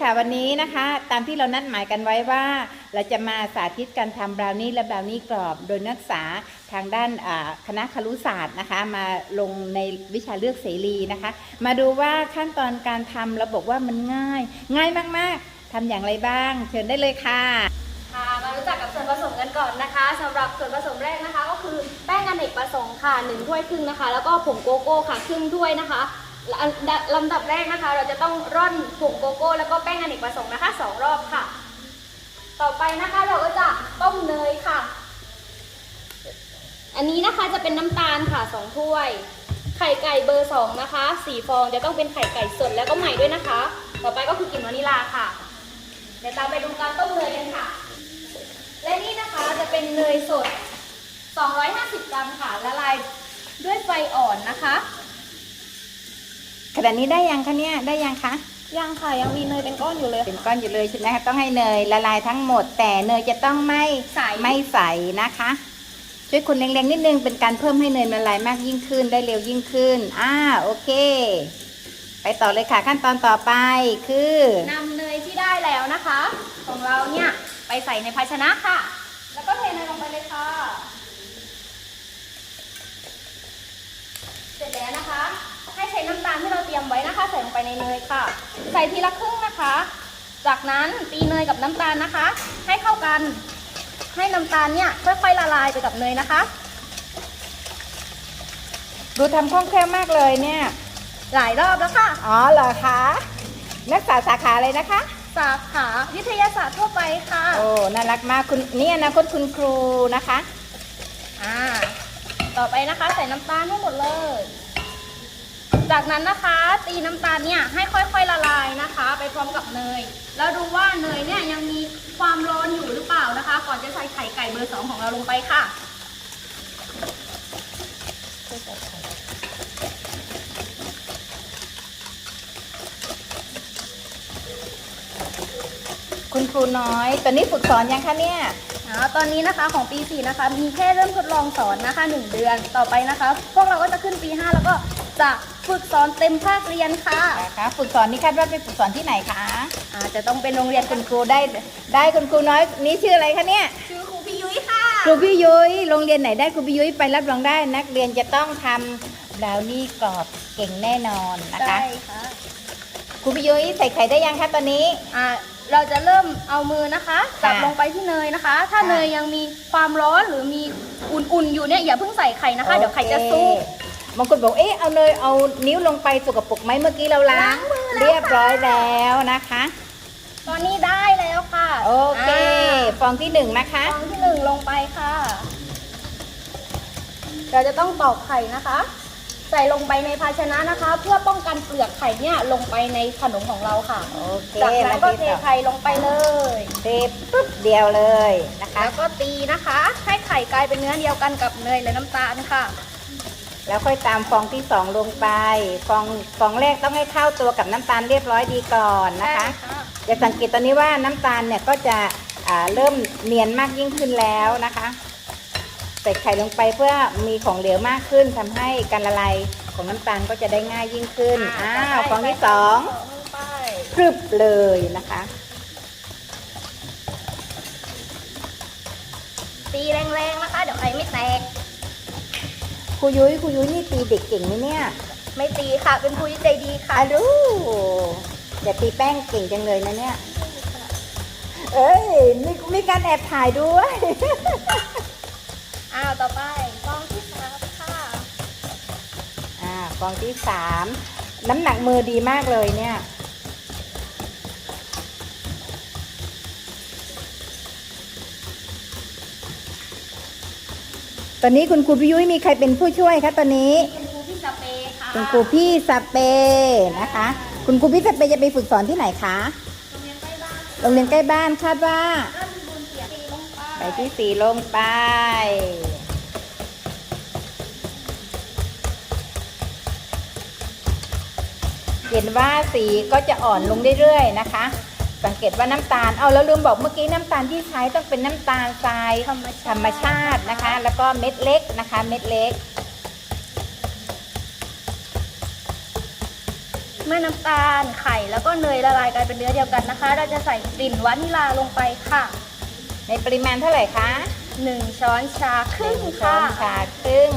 ค่ะวันนี้นะคะตามที่เรานัดหมายกันไว้ว่าเราจะมาสาธิตการทำบราวนี่และบราวนี่กรอบ โดยนักศึกษาทางด้านคณะครุศาสตร์นะคะ มาลงในวิชาเลือกเสรีนะคะ มาดูว่าขั้นตอนการทำเราบอกว่ามันง่าย ง่ายมากๆทำอย่างไรบ้าง เชิญได้เลยค่ะค่ะมารู้จักกับส่วนผสมกันก่อนนะคะสำหรับส่วนผสมแรกนะคะ ก็คือแป้งอเนกประสงค์ค่ะหนึ่งถ้วยครึ่งนะคะ แล้วก็ผงโกโก้ค่ะครึ่งถ้วยนะคะ ลำดับแรกนะคะ เราจะต้องร่อนผงโกโก้ แล้วก็แป้งอเนกประสงค์นะคะสองรอบค่ะ ต่อไปนะคะเราก็จะต้มเนยค่ะ อันนี้นะคะจะเป็นน้ำตาลค่ะสองถ้วย ไข่ไก่เบอร์สองนะคะสี่ฟองจะต้องเป็นไข่ไก่สดแล้วก็ใหม่ด้วยนะคะ ต่อไปก็คือกลิ่นวานิลลาค่ะ เดี๋ยวตามไปดูการต้มเนยกันค่ะ และนี่นะคะจะเป็นเนยสด 250 กรัมค่ะละลายด้วยไฟอ่อนนะคะ ขณะนี้ได้ยังคะเนี่ยได้ยังคะ ยังค่ะยังมีเนยเป็นก้อนอยู่เลย เป็นก้อนอยู่เลยใช่ไหมคะต้องให้เนยละลายทั้งหมด แต่เนยจะต้องไม่ใสไม่ใสนะคะ ช่วยคนแรงๆนิดนึงเป็นการเพิ่มให้เนยมันละลายมากยิ่งขึ้นได้เร็วยิ่งขึ้น อ่าโอเค ไปต่อเลยค่ะขั้นตอนต่อไปคือนำเนยที่ได้แล้วนะคะ ของเราเนี่ยไปใส่ในภาชนะค่ะ แล้วก็เทเนยลงไปเลยค่ะ เสร็จแล้วนะคะ ให้ใช้น้ำตาลที่เราเตรียมไว้นะคะ ใส่ลงไปในเนยค่ะ ใส่ทีละครึ่งนะคะ จากนั้นตีเนยกับน้ำตาลนะคะ ให้เข้ากัน ให้น้ำตาลเนี่ยค่อยๆละลายไปกับเนยนะคะ ดูทำคล่องแคล่วมากเลยเนี่ย หลายรอบแล้วค่ะ อ๋อเหรอคะนักศึกษาสาขาเลยนะคะ สาขาวิทยาศาสตร์ทั่วไปค่ะ โอ้น่ารักมากคุณนี่อนาคตคุณครูนะคะ อ่า ต่อไปนะคะ ใส่น้ำตาลให้หมดเลย จากนั้นนะคะตีน้ำตาลเนี่ยให้ค่อยๆละลายนะคะ ไปพร้อมกับเนย แล้วดูว่าเนยเนี่ยยังมีความร้อนอยู่หรือเปล่านะคะ ก่อนจะใส่ไข่ไก่เบอร์สองของเราลงไปค่ะคุณครูน้อย ตอนนี้ฝึกสอนยังคะเนี่ยอ่าตอนนี้นะคะของปี 4 นะคะ มีแค่เริ่มทดลองสอนนะคะ 1 เดือน ต่อไปนะคะ พวกเราก็จะขึ้นปี 5 แล้วก็ จะฝึกสอนเต็มภาคเรียนค่ะ นะคะฝึกสอนนี่คาดว่าไปฝึกสอนที่ไหนคะอาจจะต้องเป็นโรงเรียนคุคุณณครูได้ได้คุณครูน้อยนี่ชื่ออะไรคะเนี่ยชื่อครูพี่ยุ้ยค่ะครูพี่ยุ้ยโรงเรียนไหนได้ครูพี่ยุ้ยไปรับรองได้ นักเรียนจะต้องทำบราวนี่กรอบเก่งแน่นอนนะคะได้ค่ะครูพี่ยุ้ยใส่ไข่ได้ยังคะตอนนี้ อ่าเราจะเริ่มเอามือนะคะจับค่ะลงไปที่เนยนะคะ ถ้าค่ะเนยยังมีความร้อนหรือมีอุ่นๆอยู่เนี่ยอย่าเพิ่งใส่ไข่นะคะ เดี๋ยวไข่จะสุกโอเค บางคนบอกเอ๊ะเอาเนยเอานิ้วลงไปสกปรกไหมเมื่อกี้เราล้างล้างมือแล้วเรียบร้อยแล้วนะคะ ตอนนี้ได้แล้วค่ะโอเคาฟองที่หนึ่งนะคะฟองที่หนึ่งลงไปค่ะ เราจะต้องตอกไข่นะคะ ใส่ลงไปในภาชนะนะคะ เพื่อป้องกันเปลือกไข่เนี่ยลงไปในขนมของเราค่ะโอเคจากนั้นก็มาเทที่ต่อไข่ลงไปเลยเทปุ๊บเดียวเลยนะคะ แล้วก็ตีนะคะ ให้ไข่กลายเป็นเนื้อเดียวกันกับเนยและน้ำตาลค่ะ แล้วค่อยตามฟองที่สองลงไป ฟองฟองแรกต้องให้เข้าตัวกับน้ำตาลเรียบร้อยดีก่อนนะคะจะสังเกตตอนนี้ว่าน้ำตาลเนี่ยก็จะอ่าเริ่มเนียนมากยิ่งขึ้นแล้วนะคะใส่ไข่ลงไปเพื่อมีของเหลวมากขึ้นทำให้การละลายของน้ำตาลก็จะได้ง่ายยิ่งขึ้นอ้าวฟองที่สองลงไปพรึบเลยนะคะ ตีแรงๆนะคะเดี๋ยวไข่ไม่แตกค รูยุ้ยครูยุ้ยนี่ตีเด็กเก่งไหมเนี่ยไม่ตีค่ะ เป็นผู้ใจดีค่ะ อาดูอย่าตีแป้งเก่งจังเลยนะเนี่ย เอ้ยมีมีการแอบถ่ายด้วย อ้าว ต่อไปฟองที่สามค่ะ อ่าฟองที่สามน้ำหนักมือดีมากเลยเนี่ย ตอนนี้คุณครูพี่ยุ้ยมีใครเป็นผู้ช่วยคะตอนนี้เป็นครูพี่สเปย์ค่ะคุณครูพี่สเปย์นะคะ คุณครูพี่สเปย์จะไปฝึกสอนที่ไหนคะ โรงเรียนใกล้บ้านโรงเรียนใกล้บ้านคาดว่า เริ่มบุญเสียตีลงไปไปที่สีลงไป เห็นว่าสีก็จะอ่อนลงเรื่อยๆนะคะ สังเกตว่าน้ำตาล เอาแล้วลืมบอกเมื่อกี้น้ำตาลที่ใช้ต้องเป็นน้ำตาลทรายธรรมชาติธรรมชาตินะคะ แล้วก็เม็ดเล็กนะคะ เม็ดเล็ก เมื่อน้ำตาลไข่แล้วก็เนยละลายกลายเป็นเนื้อเดียวกันนะคะ เราจะใส่กลิ่นวานิลาลงไปค่ะ ในปริมาณเท่าไหร่คะ1ช้อนชาครึ่งหนึ่ช้อค่ะนชาครึ่ง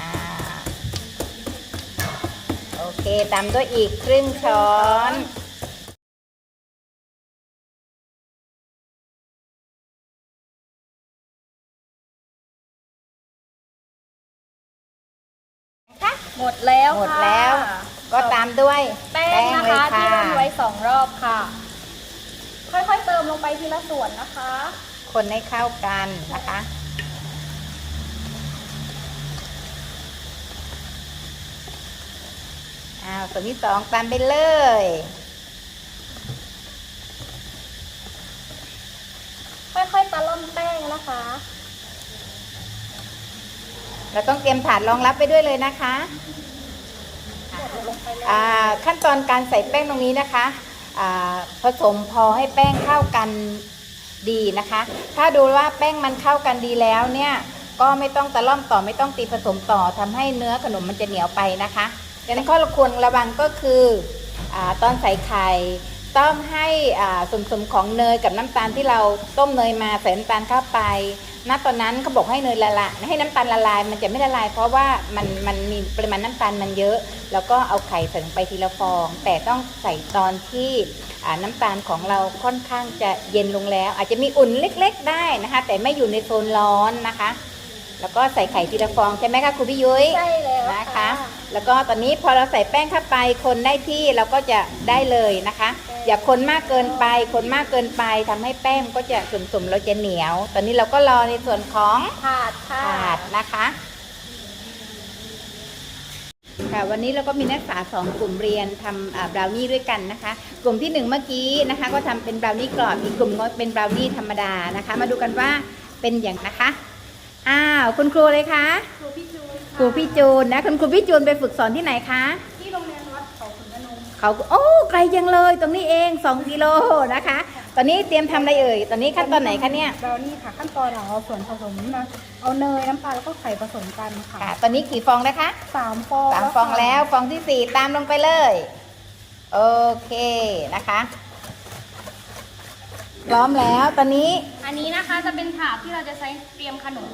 อ่าโอเคตามด้วยอีกครึ่งช้อน หมดแล้วหมดค่ะแล้ว ก็ตามด้วยแป้งนะเลยคะค่ะที่ร่อนไว้สองรอบค่ะ ค่อยๆเติมลงไปทีละส่วนนะคะ คนให้เข้ากันนะคะ อ้าวส่วนที่สองตามไปเลยค่อยๆตะล่อมแป้งนะคะ เราต้องเตรียมถาดรองรับไปด้วยเลยนะคะอ่าขั้นตอนการใส่แป้งตรงนี้นะคะอ่าผสมพอให้แป้งเข้ากันดีนะคะ ถ้าดูว่าแป้งมันเข้ากันดีแล้วเนี่ยก็ไม่ต้องตะล่อมต่อไม่ต้องตีผสมต่อทำให้เนื้อขนมมันจะเหนียวไปนะคะดังนั้นข้อควรระวังก็คืออาตอนใส่ไข่ต้องให้อ่าส่วนผสมของเนยกับน้ำตาลที่เราต้มเนยมาใส่น้ำตาลเข้าไป ณตอนนั้นเขาบอกให้เนยละลายให้น้ำตาลละลาย มันจะไม่ละลาย เพราะว่ามันมันมีปริมาณน้ำตาลมันเยอะ แล้วก็เอาไข่ใส่ลงไปทีละฟอง แต่ต้องใส่ตอนที่อ่าน้ำตาลของเราค่อนข้างจะเย็นลงแล้ว อาจจะมีอุ่นเล็ก ๆ ได้นะคะ แต่ไม่อยู่ในโซนร้อนนะคะ แล้วก็ใส่ไข่ทีละฟองใช่ไหมคะครูพี่ยุ้ยใช่แล้วนะคะค่ะแล้วก็ตอนนี้พอเราใส่แป้งเข้าไปคนได้ที่เราก็จะได้เลยนะคะ อย่าคนมากเกินไป คนมากเกินไปทำให้แป้งก็จะสุ่มๆเราจะเหนียว ตอนนี้เราก็รอในส่วนของถาดค่ะถาดนะคะค่ะวันนี้เราก็มีนักศึกษาสองกลุ่มเรียนทำอ่าบราวนี่ด้วยกันนะคะ กลุ่มที่หนึ่งเมื่อกี้นะคะ ก็ทำเป็นบราวนี่กรอบอีกกลุ่มก็เป็นบราวนี่ธรรมดานะคะ มาดูกันว่าเป็นอย่างนะคะอ้าวคุณครูเลยคะครูพี่จูนครูพี่จูนนะคุณครูพี่จูนไปฝึกสอนที่ไหนคะ เขาโอ้ไกลจังเลยตรงนี้เอง 2กิโลนะคะ ตอนนี้เตรียมทำอะไรเอ่ยตอนนี้ขั้นตอนไหนคะเนี่ยบราวนี่ค่ะ ขั้นตอนเราเอาส่วนผสมนะเอาเนยน้ำตาลแล้วก็ไข่ผสมกันค่ะค่ะ ตอนนี้กี่ฟองนะคะสามฟองสามฟองแล้วฟองที่สี่ตามลงไปเลยโอเคนะคะพร้อมแล้วตอนนี้อันนี้นะคะจะเป็นถาดที่เราจะใช้เตรียมขนม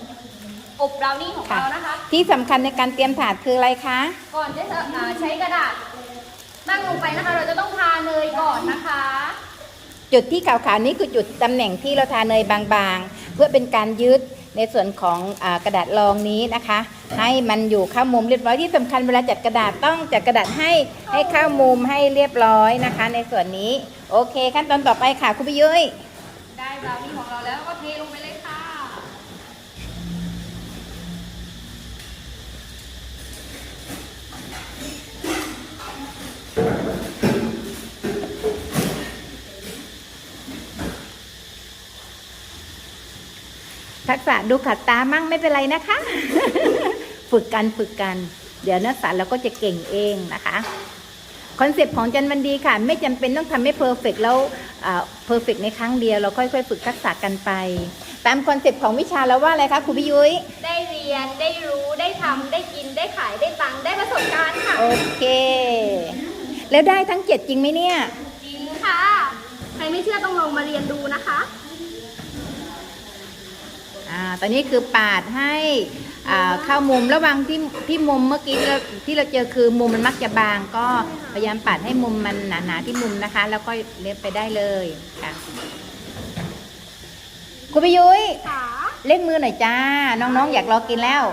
อบบราวนี่ของค่ะเรานะคะ ที่สำคัญในการเตรียมถาดคืออะไรคะ ก่อนจะอ่าใช้กระดาษตั้ง ลงไปนะคะ เราจะต้องทาเนยก่อนนะคะ จุดที่ขาวๆนี้คือจุดตำแหน่งที่เราทาเนยบางๆ เพื่อเป็นการยึดในส่วนของอากระดาษรองนี้นะคะ ให้มันอยู่เข้ามุมเรียบร้อยที่สำคัญเวลาจัดกระดาษต้องจัดกระดาษให้ให้เข้ามุมให้เรียบร้อยนะคะ ในส่วนนี้โอเค ขั้นตอนต่อไปค่ะคุณพี่ยุ้ยได้บราวนี่ของเราแล้วก็เทลงไปเลยค่ะ ทักษะดูขัดตามั่งไม่เป็นไรนะคะ ฝึกกันฝึกกัน เดี๋ยวนักศึกษาเราก็จะเก่งเองนะคะคอนเซปต์ของจันวันดีค่ะ ไม่จำเป็นต้องทำให้เพอร์เฟกแล้วเพอร์เฟกในครั้งเดียวเราค่อยๆ ฝึกทักษะกันไป ตามคอนเซปต์ของวิชาแล้วว่าอะไรคะครูพี่ยุ้ยได้เรียนได้รู้ได้ทำได้กินได้ขายได้ตังค์ได้ประสบการณ์ค่ะ โอเค แล้วได้ทั้งเจ็ดจริงไหมเนี่ย จริงค่ะ ใครไม่เชื่อต้องลองมาเรียนดูนะคะ อ่าตอนนี้คือปาดให้อ่าเข้ามุมระหวังที่ที่มุมเมื่อกี้ที่เราที่เราเจอคือมุมมันมักจะบาง ก็พยายามปาดให้มุมมันหนาๆที่มุมนะคะ แล้วก็เล็บไปได้เลยค่ะคุณพี่ยุ้ยเล่นมือหน่อยจ้า น้องๆอยากรอกินแล้ว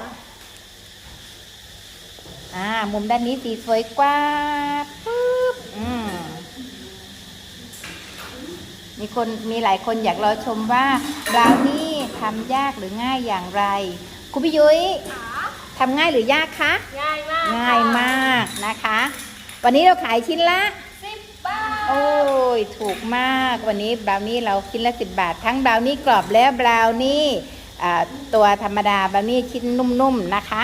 อ่ามุมด้านนี้สีสวยกว่าปึ๊บอืมมีคนมีหลายคนอยากรอชมว่าบราวนี่ ทำยากหรือง่ายอย่างไร คุณพี่ยุ้ยค่ะทำง่ายหรือยากคะ ง่ายมาก ง่ายมากนะคะ วันนี้เราขายชิ้นละสิบบาท โอ้ย ถูกมาก วันนี้บราวนี่เราชิ้นละสิบบาท ทั้งบราวนี่กรอบและบราวนี่อ่าตัวธรรมดาบราวนี่ชิ้นนุ่มๆนะคะ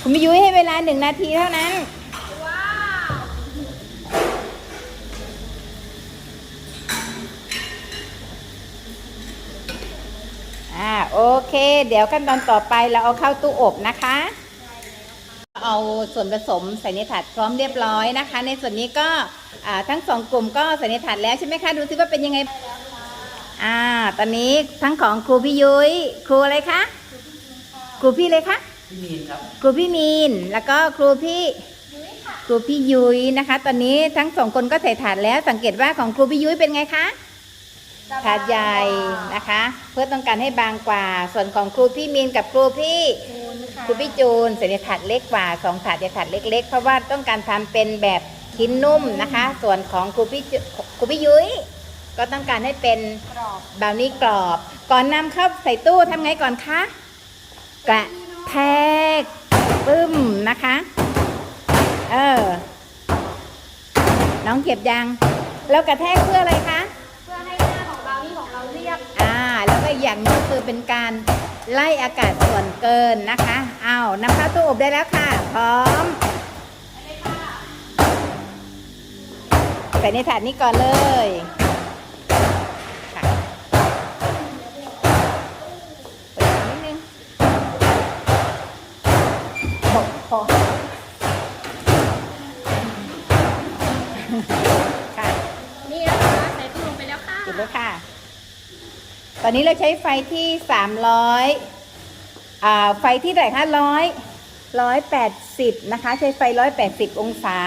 คุณมิยุ้ยให้เวลาหนึ่งนาทีเท่านั้น ว้าว ออ่าโอเค เดี๋ยวขั้นตอนต่อไปเราเอาเข้าตู้อบนะคะ เอาส่วนผสมใส่ในถาดพร้อมเรียบร้อยนะคะ ในส่วนนี้ก็อ่าทั้งสองกลุ่มก็ใส่ในถาดแล้วใช่ไหมคะดูซิว่าเป็นยังไงอ่าตอนนี้ทั้งของครูพี่ยุ้ยครูอะไรคะครูพี่เลยคะพี่มีนครับครูพี่มีนแล้วก็ครูพี่ครูพี่ยุ้ยนะคะ ตอนนี้ทั้งสองคนก็ใส่ถาดแล้วสังเกตว่าของครูพี่ยุ้ยเป็นไงคะ ถาดใหญ่นะคะ เพื่อต้องการให้บางกว่า ส่วนของครูพี่มีนกับครูพี่จูนค่ะครูพี่จูนใส่ในถาดเล็กกว่าสองถาดจะถาดเล็ก ๆ เพราะว่าต้องการทำเป็นแบบชิ้นนุ่มนะคะ ส่วนของครูพี่จุครูพี่ยุ้ยก็ต้องการให้เป็นกรอบบราวนี่กรอบ ก่อนนำเข้าใส่ตู้ทำไงก่อนคะกระแทกปึ้มนะคะ เออ น้องเก็บยัง แล้วกระแทกเพื่ออะไรคะ ก็อีกอย่างหนึงคือเป็นการไล่อากาศส่วนเกินนะคะเอานำเข้าตู้อบได้แล้วค่ะ พร้อมใส่ในถาดนี้ก่อนเลยค่ะเปิดนิดนึงพอพอค่ะนี่นะคะใส่ตู้ลงไปแล้วค่ะจุดเลยค่ะ ตอนนี้เราใช้ไฟที่300อ่าไฟที่ไหร่คะร้อยร้อยแปดสิบนะคะ ใช้ไฟร้อยแปดสิบองศา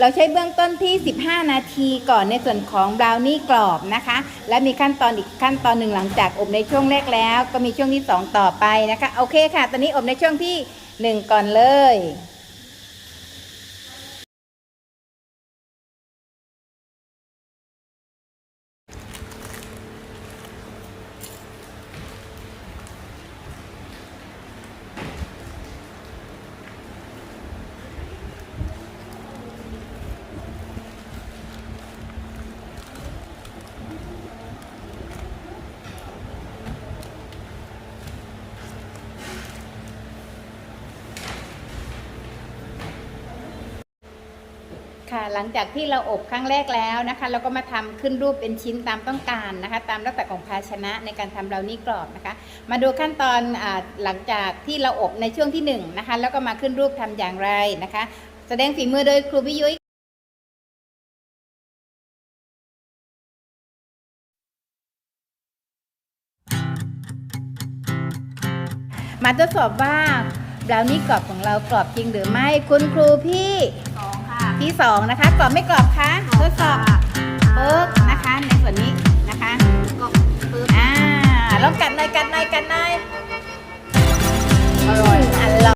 เราใช้เบื้องต้นที่15นาทีก่อนในส่วนของบราวนี่กรอบนะคะ และมีขั้นตอนอีกขั้นตอนหนึ่งหลังจากอบในช่วงแรกแล้ว ก็มีช่วงที่2ต่อไปนะคะ โอเคค่ะ ตอนนี้อบในช่วงที่1ก่อนเลย หลังจากที่เราอบครั้งแรกแล้วนะคะ เราก็มาทำขึ้นรูปเป็นชิ้นตามต้องการนะคะ ตามลักษณะของภาชนะในการทำเรานี่กรอบนะคะ มาดูขั้นตอนอหลังจากที่เราอบในช่วงที่หนึ่งนะคะ แล้วก็มาขึ้นรูปทำอย่างไรนะคะ แสดงฝีมือโดยครูพิยุ้ยมาทดสอบว่าบราวนี่กรอบของเรากรอบจริงหรือไม่คุณครูพี่ ที่สองนะคะกรอบไม่กรอบคะทดสอบปึ๊กนะคะในส่วนนี้นะคะก็ปึ๊บอ่าลองกัดหน่อยกัดหน่อยกัดหน่อยอร่อย